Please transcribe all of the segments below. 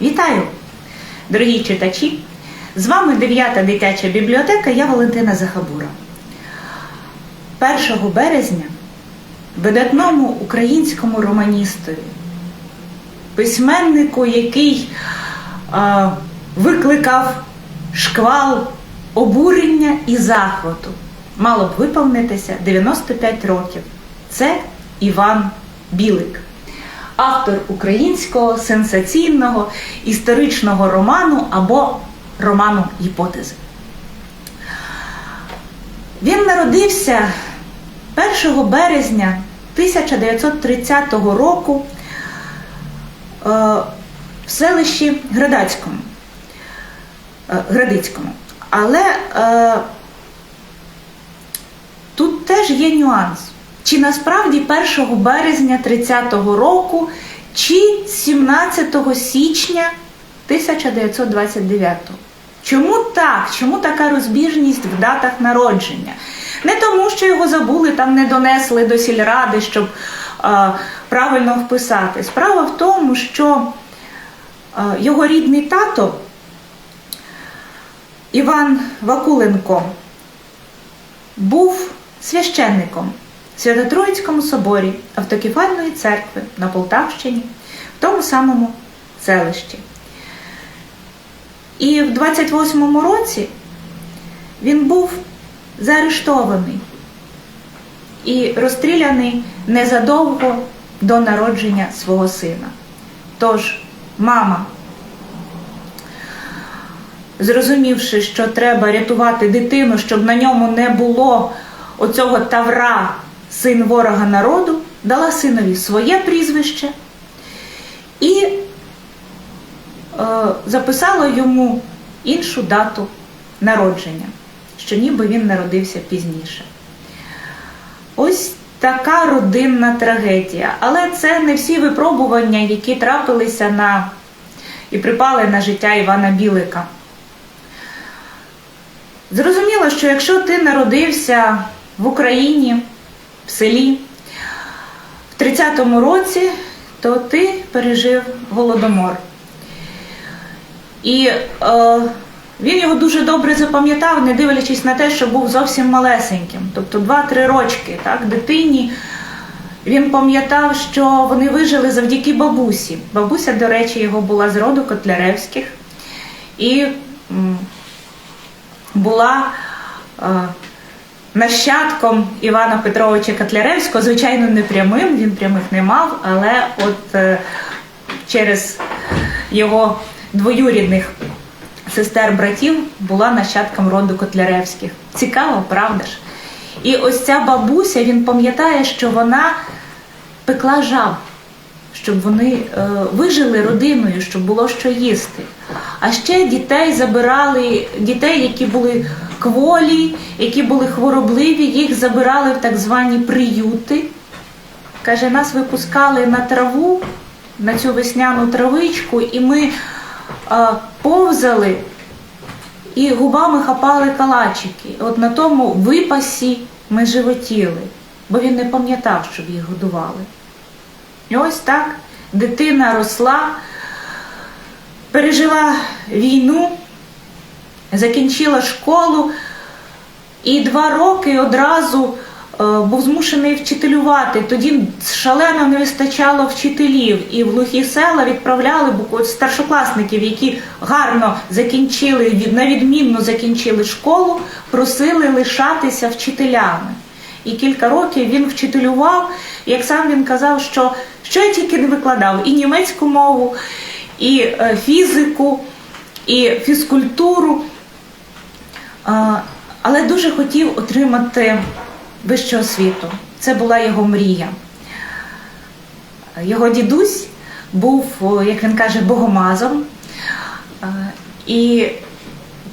Вітаю, дорогі читачі! З вами 9 дитяча бібліотека, я Валентина Захабура. 1 березня видатному українському романістові, письменнику, який а, викликав шквал обурення і захвату, мало б виповнитися 95 років. Це Іван Білик автор українського сенсаційного історичного роману або роману Гіпотези. Він народився 1 березня 1930 року е, в селищі Градацькому. е, Градицькому. Але е, тут теж є нюанс. Чи насправді 1 березня 30-го року, чи 17 січня 1929 Чому так? Чому така розбіжність в датах народження? Не тому, що його забули, там не донесли до сільради, щоб е, правильно вписати. Справа в тому, що е, його рідний тато Іван Вакуленко був священником Свято-Троїцькому соборі Автокефальної церкви на Полтавщині, в тому самому селищі. І в 28-му році він був заарештований і розстріляний незадовго до народження свого сина. Тож мама, зрозумівши, що треба рятувати дитину, щоб на ньому не було оцього тавра син ворога народу, дала синові своє прізвище і е, записала йому іншу дату народження, що ніби він народився пізніше. Ось така родинна трагедія. Але це не всі випробування, які трапилися на і припали на життя Івана Білика. Зрозуміло, що якщо ти народився в Україні, в селі в 30-му році, то ти пережив голодомор. І е, він його дуже добре запам'ятав, не дивлячись на те, що був зовсім малесеньким, тобто 2-3 рочки, так, дитині. Він пам'ятав, що вони вижили завдяки бабусі. Бабуся, до речі, його була з роду Котляревських і була е, нащадком Івана Петровича Котляревського, звичайно, не прямим, він прямих не мав, але от е, через його двоюрідних сестер-братів була нащадком роду Котляревських. Цікаво, правда ж? І ось ця бабуся, він пам'ятає, що вона пекла жаб, щоб вони е, вижили родиною, щоб було що їсти. А ще дітей забирали, дітей, які були кволі, які були хворобливі, їх забирали в так звані приюти. Каже, нас випускали на траву, на цю весняну травичку, і ми е, повзали і губами хапали калачики. От на тому випасі ми животіли, бо він не пам'ятав, щоб їх годували. І ось так дитина росла, пережила війну, закінчила школу і два роки одразу е, був змушений вчителювати. Тоді шалено не вистачало вчителів, і в глухі села відправляли старшокласників, які гарно закінчили, від- на закінчили школу, просили лишатися вчителями. І кілька років він вчителював, як сам він казав, що що я тільки не викладав, і німецьку мову, і е, фізику, і фізкультуру. Але дуже хотів отримати вищу освіту. Це була його мрія. Його дідусь був, як він каже, богомазом. І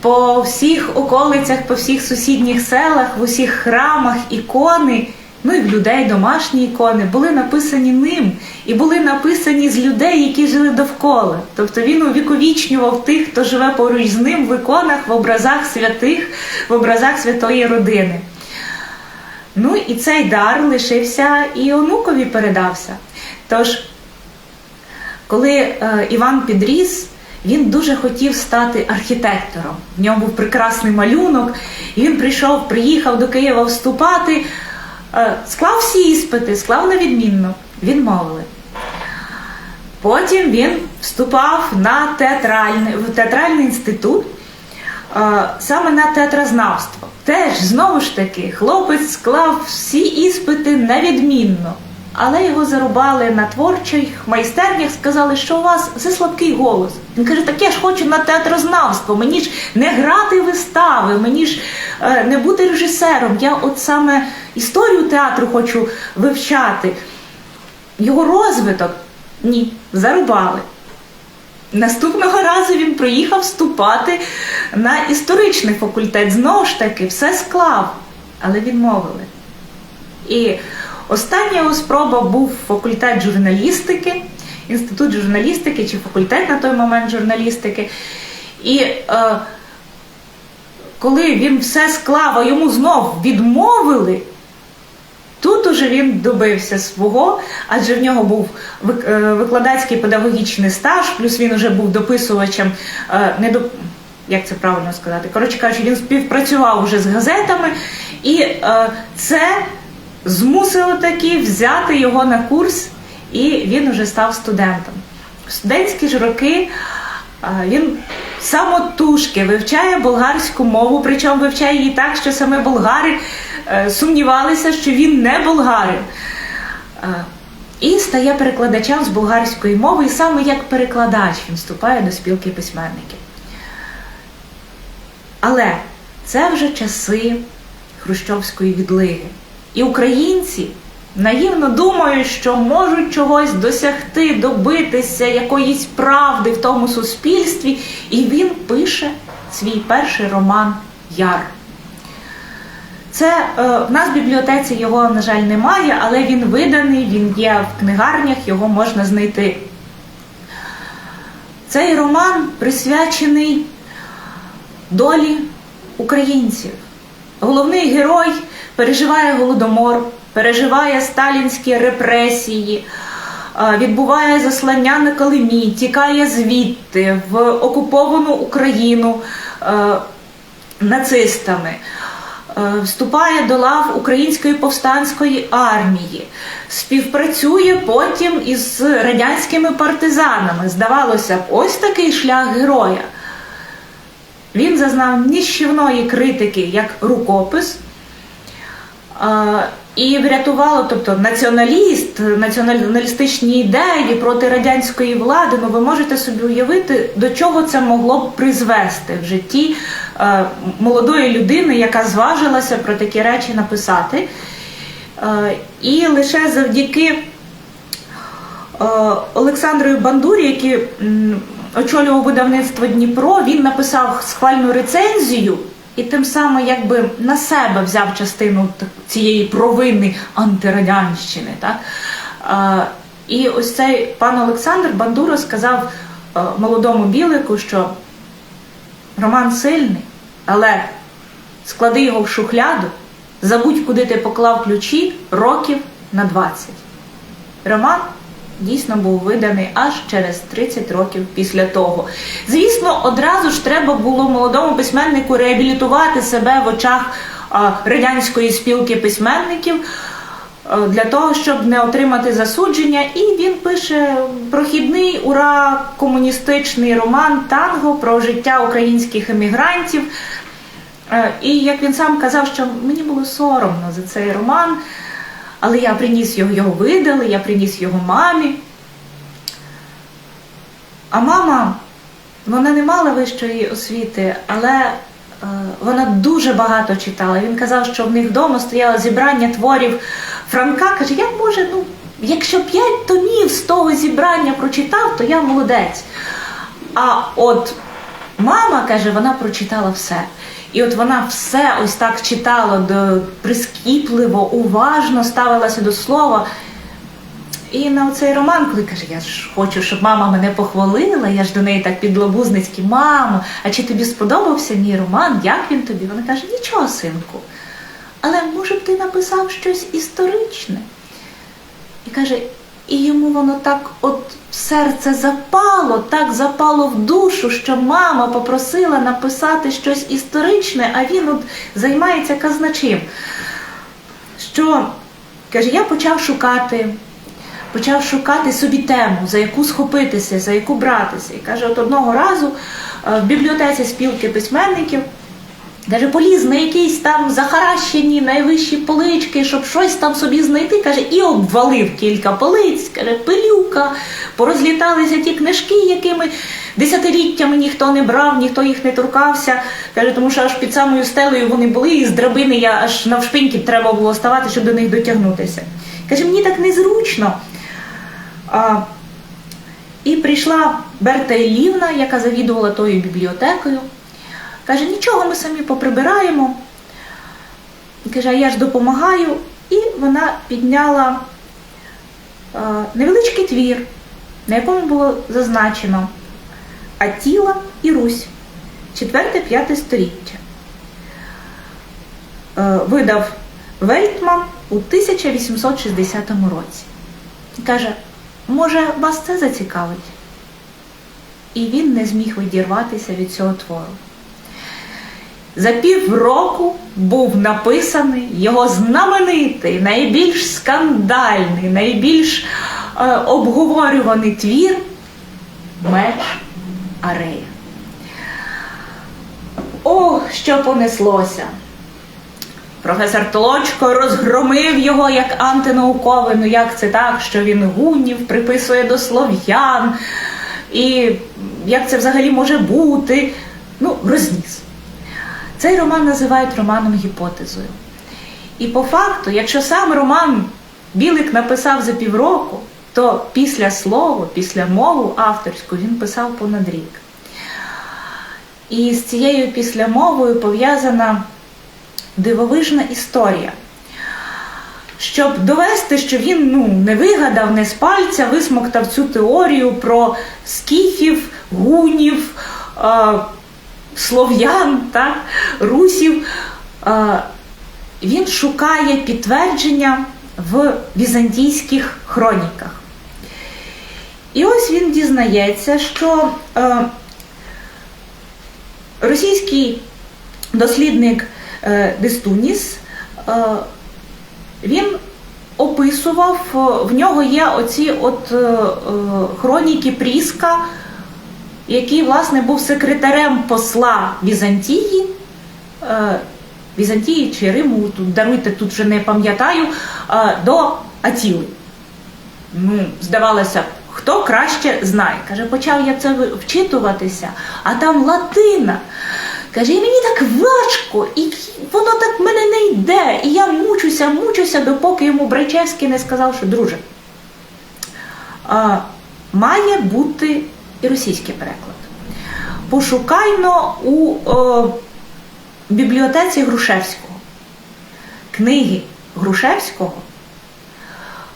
по всіх околицях, по всіх сусідніх селах, в усіх храмах ікони, ну і в людей домашні ікони, були написані ним і були написані з людей, які жили довкола. Тобто він увіковічнював тих, хто живе поруч з ним в іконах, в образах святих, в образах святої родини. Ну і цей дар лишився і онукові передався. Тож коли е, Іван підріс, він дуже хотів стати архітектором. В ньому був прекрасний малюнок, і він прийшов, приїхав до Києва вступати, склав всі іспити, склав на відмінно, відмовили. Потім він вступав на театральний, в театральний інститут, е, саме на театрознавство. Теж знову ж таки хлопець склав всі іспити на відмінно, але його зарубали на творчих майстернях, сказали, що у вас за слабкий голос. Він каже, так я ж хочу на театрознавство, мені ж не грати вистави, мені ж е, не бути режисером. Я от саме історію театру хочу вивчати. Його розвиток ні, зарубали. Наступного разу він приїхав вступати на історичний факультет. Знову ж таки, все склав, але відмовили. І остання його спроба був факультет журналістики, інститут журналістики чи факультет на той момент журналістики. І е, коли він все склав, а йому знов відмовили, Тут уже він добився свого, адже в нього був е, викладацький педагогічний стаж, плюс він вже був дописувачем, е, не до як це правильно сказати. Коротше кажучи, він співпрацював вже з газетами, і е, це змусило таки взяти його на курс, і він вже став студентом. В студентські ж роки е, він самотужки вивчає болгарську мову, причому вивчає її так, що саме болгари е, сумнівалися, що він не болгарин. Е, І стає перекладачем з болгарської мови, і саме як перекладач він вступає до спілки письменників. Але це вже часи хрущовської відлиги. І українці наївно думають, що можуть чогось досягти, добитися якоїсь правди в тому суспільстві, і він пише свій перший роман Яр. Це е, в нас в бібліотеці його, на жаль, немає, але він виданий, він є в книгарнях, його можна знайти. Цей роман присвячений долі українців. Головний герой переживає голодомор, переживає сталінські репресії, відбуває заслання на Калимі, тікає звідти в окуповану Україну нацистами. Вступає до лав Української повстанської армії, співпрацює потім із радянськими партизанами. Здавалося б, ось такий шлях героя. Він зазнав ніщівної критики як рукопис. І врятувало, тобто націоналіст, націоналістичні ідеї проти радянської влади. Ну ви можете собі уявити, до чого це могло б призвести в житті е, молодої людини, яка зважилася про такі речі написати. Е, І лише завдяки е, Олександрою Бандурі, який очолював видавництво Дніпро, він написав схвальну рецензію і тим самим якби на себе взяв частину цієї провини антирадянщини. Так? Е, І ось цей пан Олександр Бандура сказав е, молодому білику, що роман сильний, але склади його в шухляду, забудь, куди ти поклав ключі років на 20. Роман дійсно був виданий аж через 30 років після того. Звісно, одразу ж треба було молодому письменнику реабілітувати себе в очах радянської спілки письменників. е, Для того щоб не отримати засудження, і він пише прохідний ура комуністичний роман Танго про життя українських емігрантів. Е, І як він сам казав, що мені було соромно за цей роман, але я приніс його, його видали, я приніс його мамі. А мама, вона не мала вищої освіти, але е, вона дуже багато читала. Він казав, що в них вдома стояло зібрання творів Франка. Каже, я може, ну, якщо п'ять томів з того зібрання прочитав, то я молодець. А от мама каже, вона прочитала все. І от вона все ось так читала до прискіпливо, уважно ставилася до слова. І на цей роман, коли каже, я ж хочу, щоб мама мене похвалила, я ж до неї так підлобузницьки, мамо, а чи тобі сподобався мій роман? Як він тобі? Вона каже, нічого, синку. Але може б ти написав щось історичне? І каже, І йому воно так от серце запало, так запало в душу, що мама попросила написати щось історичне, а він от займається казначим. Що каже, я почав шукати, почав шукати собі тему, за яку схопитися, за яку братися. І каже, от одного разу е, в бібліотеці спілки письменників. Каже, поліз на якісь там захаращені найвищі полички, щоб щось там собі знайти. Каже, і обвалив кілька полиць, каже, пилюка, порозліталися ті книжки, якими десятиліттями ніхто не брав, ніхто їх не торкався. Каже, тому що аж під самою стелею вони були, і з драбини я аж навшпиньки треба було ставати, щоб до них дотягнутися. Каже, мені так незручно. А, і прийшла Берта Іллівна, яка завідувала тою бібліотекою. Каже, нічого, ми самі поприбираємо. Каже, а я ж допомагаю. І вона підняла е, невеличкий твір, на якому було зазначено Атіла і Русь, 4-5 століття. Е, видав Вельтман у 1860 році. Каже, може, вас це зацікавить? І він не зміг відірватися від цього твору. За півроку був написаний його знаменитий, найбільш скандальний, найбільш е, обговорюваний твір Меч Арея. Ох, що понеслося! Професор Толочко розгромив його як антинауковий. Ну як це так, що він гунів приписує до слов'ян, і як це взагалі може бути? Ну, розніс. Цей роман називають романом гіпотезою. І по факту, якщо сам роман Білик написав за півроку, то після слова, після мову авторську він писав понад рік. І з цією післямовою пов'язана дивовижна історія. Щоб довести, що він ну, не вигадав, не з пальця, висмоктав цю теорію про скіфів, гунів, е, слов'ян, так, русів, е, він шукає підтвердження в візантійських хроніках. І ось він дізнається, що е, російський дослідник Дестуніс, е, він описував, в нього є оці от хроніки Пріска, який, власне, був секретарем посла Візантії, е, Візантії чи Риму, тут даруйте, тут вже не пам'ятаю, е, до Атіли. Ну, здавалося хто краще знає. Каже, почав я це вчитуватися, а там латина. Каже, і мені так важко, і воно так мене не йде. І я мучуся, мучуся, допоки йому Брайчевський не сказав, що друже, а, має бути і російський переклад. Пошукайно у о, бібліотеці Грушевського. Книги Грушевського,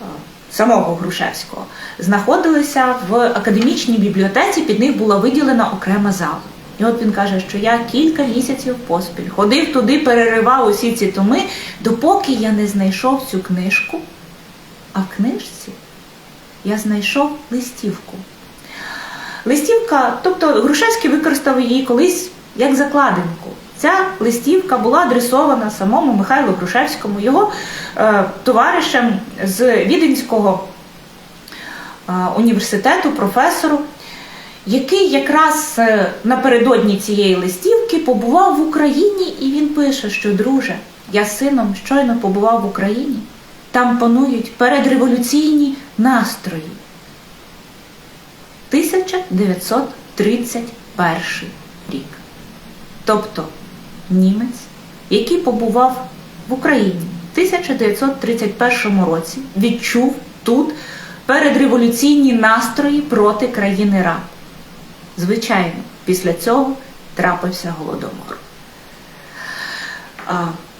е, самого Грушевського, знаходилися в академічній бібліотеці, під них була виділена окрема зала. І от він каже, що я кілька місяців поспіль ходив туди, переривав усі ці томи, допоки я не знайшов цю книжку. А в книжці я знайшов листівку. Листівка, тобто Грушевський використав її колись як закладинку. Ця листівка була адресована самому Михайлу Грушевському, його е, товаришем з Віденського е, університету, професору, який якраз е, напередодні цієї листівки побував в Україні, і він пише, що друже, я сином щойно побував в Україні. Там панують передреволюційні настрої. 1931 рік. Тобто німець, який побував в Україні в 1931 році, відчув тут передреволюційні настрої проти країни раб. Звичайно, після цього трапився голодомор.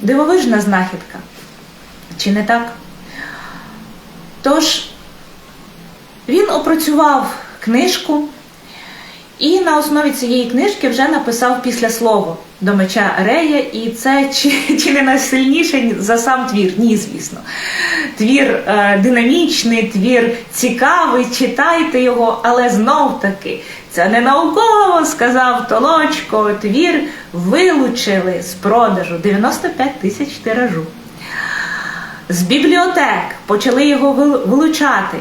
Дивовижна знахідка. Чи не так? Тож він опрацював книжку і на основі цієї книжки вже написав післяслово до меча Рея, і це чи, чи не найсильніше за сам твір? Ні, звісно. Твір е, динамічний, твір цікавий, читайте його, але знов таки це не науково, сказав Толочко. Твір вилучили з продажу 95 тисяч тиражу. З бібліотек почали його вилучати.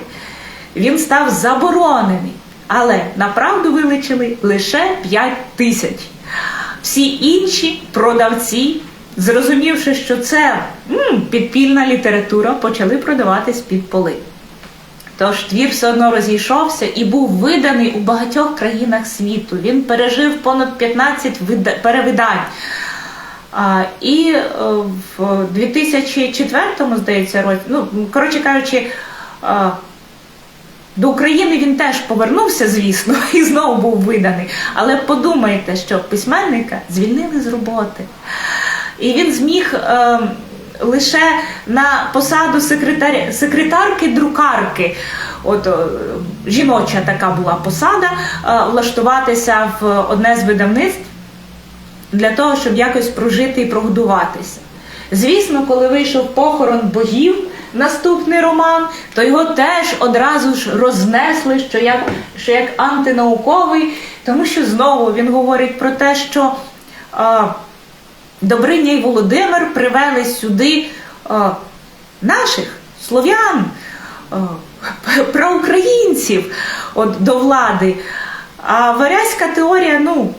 Він став заборонений, але направду вилучили лише 5 тисяч. Всі інші продавці, зрозумівши, що це м, підпільна література, почали продаватись під поли. Тож твір все одно розійшовся і був виданий у багатьох країнах світу. Він пережив понад 15 вида- перевидань. А, і е, в 2004, здається, році, ну, коротше кажучи, а, до України він теж повернувся, звісно, і знову був виданий. Але подумайте, що письменника звільнили з роботи. І він зміг е, лише на посаду секретар... секретарки-друкарки, от е, жіноча така була посада, е, влаштуватися в одне з видавництв для того, щоб якось прожити і прогодуватися. Звісно, коли вийшов похорон богів, наступний роман, то його теж одразу ж рознесли, що як, що як антинауковий, тому що знову він говорить про те, що а, Добриня і Володимир привели сюди а, наших слов'ян, проукраїнців от, до влади. А варязька теорія, ну,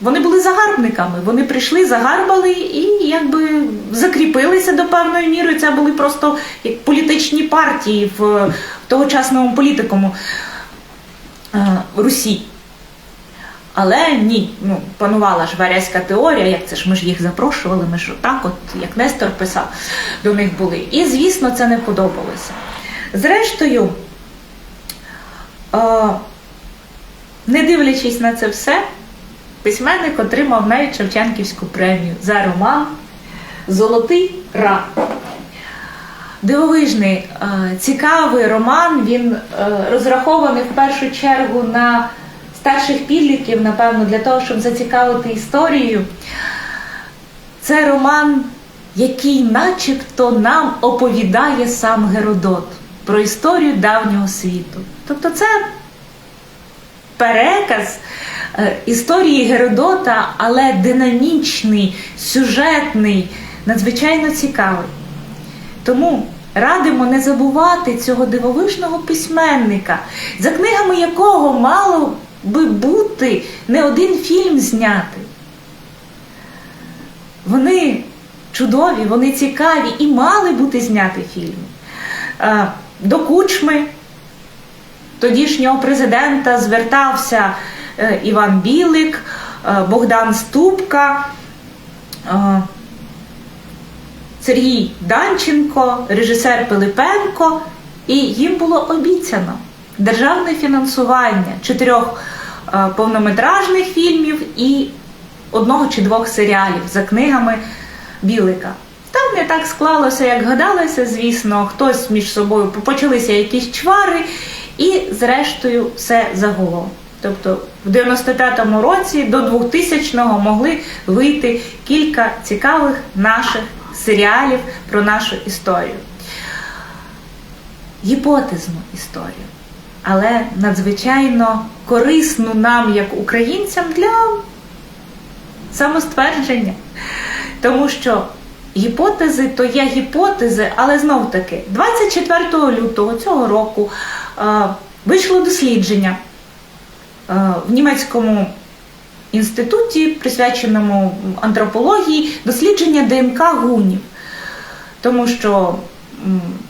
вони були загарбниками. Вони прийшли, загарбали і якби закріпилися до певної міри. Це були просто як політичні партії в тогочасному політикуму е, Русі. Але ні, ну панувала ж варязька теорія, як це ж ми ж їх запрошували, ми ж так, от як Нестор писав, до них були. І звісно, це не подобалося. Зрештою, е, не дивлячись на це все, письменник отримав навіть Шевченківську премію за роман Золотий рак. Дивовижний, е, цікавий роман. Він е, розрахований в першу чергу на старших підлітків, напевно, для того, щоб зацікавити історією. Це роман, який начебто нам оповідає сам Геродот про історію давнього світу. Тобто це переказ історії Геродота, але динамічний, сюжетний, надзвичайно цікавий. Тому радимо не забувати цього дивовижного письменника, за книгами якого мало би бути не один фільм знятий. Вони чудові, вони цікаві і мали бути зняті фільми. Е, До кучми тодішнього президента звертався е, Іван Білик, е, Богдан Ступка, е, Сергій Данченко, режисер Пилипенко, і їм було обіцяно державне фінансування чотирьох е, повнометражних фільмів і одного чи двох серіалів за книгами Білика. Там не так склалося, як гадалося, звісно, хтось між собою почалися якісь чвари, і зрештою все загуло. Тобто в 95-му році до 2000-го могли вийти кілька цікавих наших серіалів про нашу історію. Гіпотезну історію, але надзвичайно корисну нам, як українцям, для самоствердження. Тому що гіпотези то є гіпотези, але знов таки, 24 лютого цього року е, вийшло дослідження в німецькому інституті, присвяченому антропології, дослідження ДНК гунів. Тому що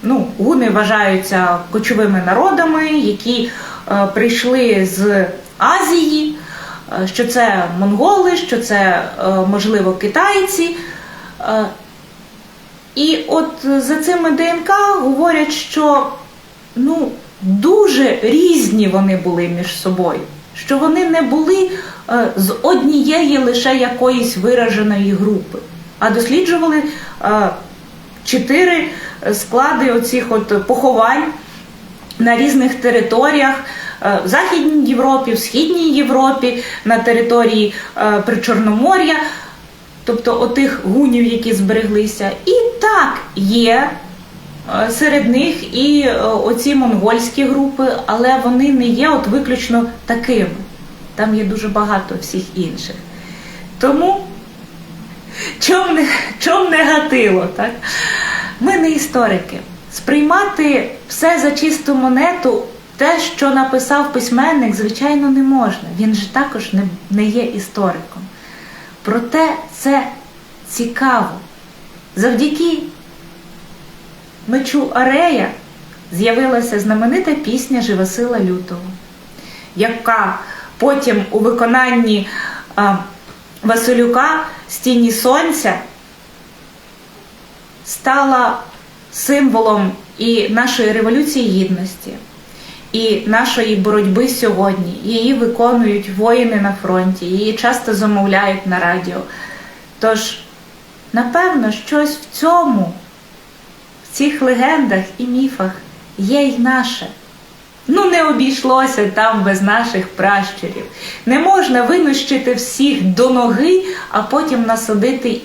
ну, гуни вважаються кочовими народами, які е, прийшли з Азії, е, що це монголи, що це, е, можливо, китайці. Е, І от за цими ДНК говорять, що ну, дуже різні вони були між собою, що вони не були е, з однієї лише якоїсь вираженої групи, а досліджували е, чотири склади оцих от поховань на різних територіях е, в Західній Європі, в Східній Європі, на території Причорномор'я, тобто отих гунів, які збереглися. І так є серед них і е, оці монгольські групи, але вони не є от виключно такими. Там є дуже багато всіх інших. Тому чом, не, чом негатило, так? Ми не історики. Сприймати все за чисту монету, те, що написав письменник, звичайно, не можна. Він же також не, не є істориком. Проте це цікаво. Завдяки мечу Арея з'явилася знаменита пісня Живосила Лютого, яка потім у виконанні Василюка з тіні сонця стала символом і нашої революції гідності, і нашої боротьби сьогодні. Її виконують воїни на фронті, її часто замовляють на радіо. Тож, напевно, щось в цьому, в цих легендах і міфах є й наше. Ну, не обійшлося там без наших пращурів. Не можна винищити всіх до ноги, а потім насадити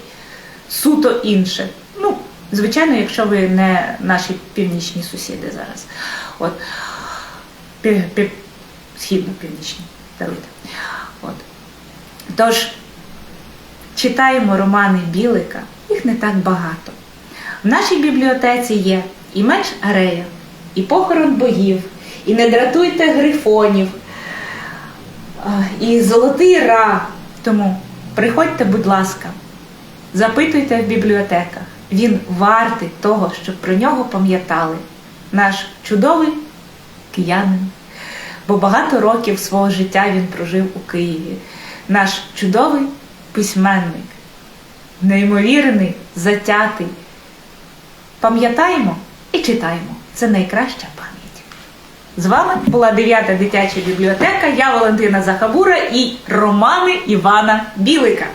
суто інше. Ну, звичайно, якщо ви не наші північні сусіди зараз. От. Пі, пі, східно-північні. Давайте. От. Тож, читаємо романи Білика, їх не так багато. В нашій бібліотеці є і меч Арея, і похорон богів, і не дратуйте грифонів, і золотий ра. Тому приходьте, будь ласка, запитуйте в бібліотеках. Він вартий того, щоб про нього пам'ятали. Наш чудовий киянин. Бо багато років свого життя він прожив у Києві. Наш чудовий письменник, неймовірний, затятий. Пам'ятаємо і читаємо. Це найкраща пам'ять. З вами була 9 дитяча бібліотека. Я Валентина Захабура і романи Івана Білика.